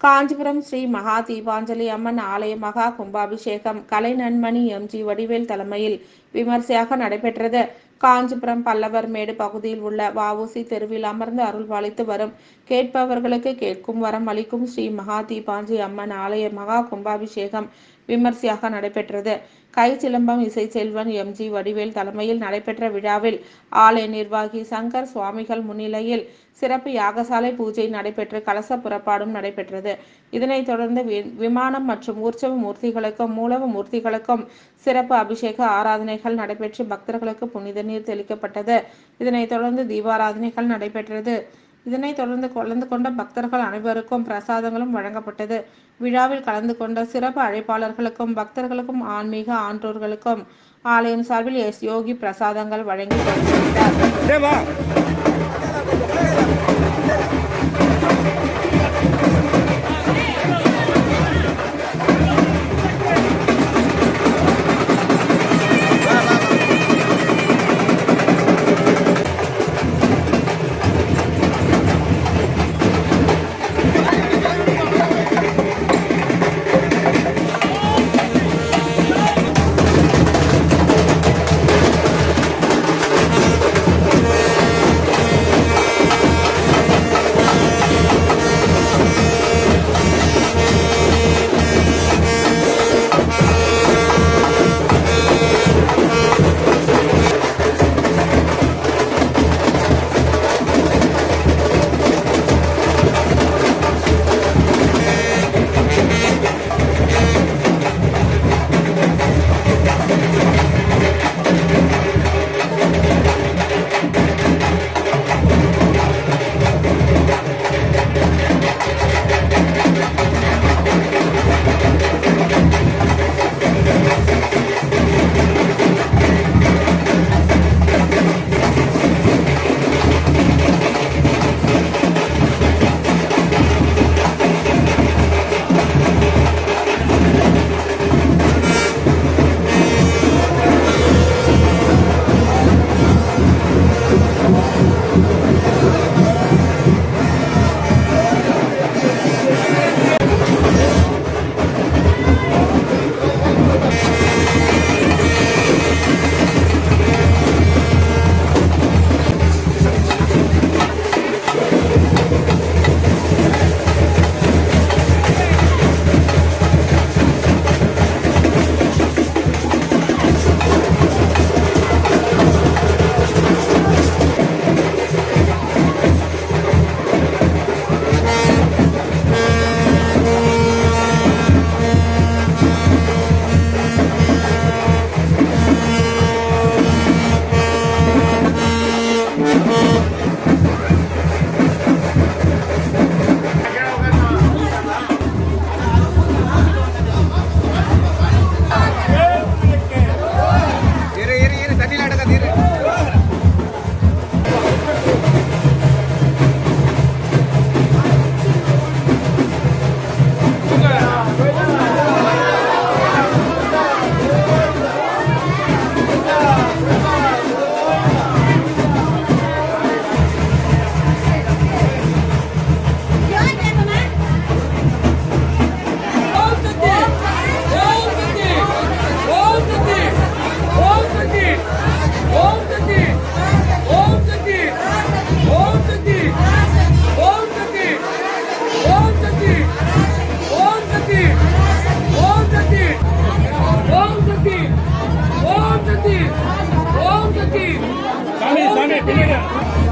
காஞ்சிபுரம் ஸ்ரீ மகா தீபாஞ்சலி அம்மன் ஆலய மகா கும்பாபிஷேகம் கலை நன்மணி எம்ஜி வடிவேல் தலைமையில் விமர்சையாக நடைபெற்றது. காஞ்சிபுரம் பல்லவர் மேடு பகுதியில் உள்ள வஉசி தெருவில் அமர்ந்து அருள்பாலித்து வரும் கேட்பவர்களுக்கு கேட்கும் வரம் அளிக்கும் ஸ்ரீ மகா தீபாஞ்சி அம்மன் ஆலய மகா கும்பாபிஷேகம் விமர்சையாக நடைபெற்றது. கை சிலம்பம் இசை செல்வன் எம்ஜி வடிவேல் தலைமையில் நடைபெற்ற விழாவில் ஆலய நிர்வாகி சங்கர் சுவாமிகள் முன்னிலையில் சிறப்பு யாகசாலை பூஜை நடைபெற்று கலச புறப்பாடும் நடைபெற்றது. இதனைத் தொடர்ந்து வி- விமானம் மற்றும் உற்சவ மூர்த்திகளுக்கும் மூலவ மூர்த்திகளுக்கும் சிறப்பு அபிஷேக ஆராதனைகள் நடைபெற்று பக்தர்களுக்கு புனித நீர் தெளிக்கப்பட்டது. இதனைத் தொடர்ந்து தீபாராதனைகள் நடைபெற்றது. இதனைத் தொடர்ந்து கலந்து கொண்ட பக்தர்கள் அனைவருக்கும் பிரசாதங்களும் வழங்கப்பட்டது. விழாவில் கலந்து கொண்ட சிறப்பு அழைப்பாளர்களுக்கும் பக்தர்களுக்கும் ஆன்மீக ஆன்றோர்களுக்கும் ஆலயம் சார்பில் எஸ் யோகி பிரசாதங்கள் வழங்கி Yeah.